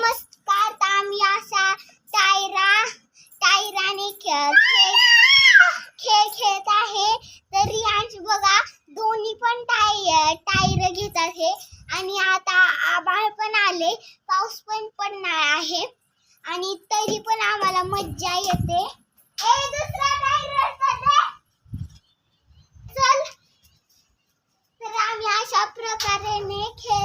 नमस्कार आम्ही अशा टायरा टायराने खेळ खेळ खेळत आहे. तरी यांची बघा दोन्ही पण टाय टायर घेत आहे. आणि आता आभाळ पण आले पाऊस पण पडणार आहे. आणि तरी पण आम्हाला मज्जा येते. चल. तर आम्ही अशा प्रकारे खेळ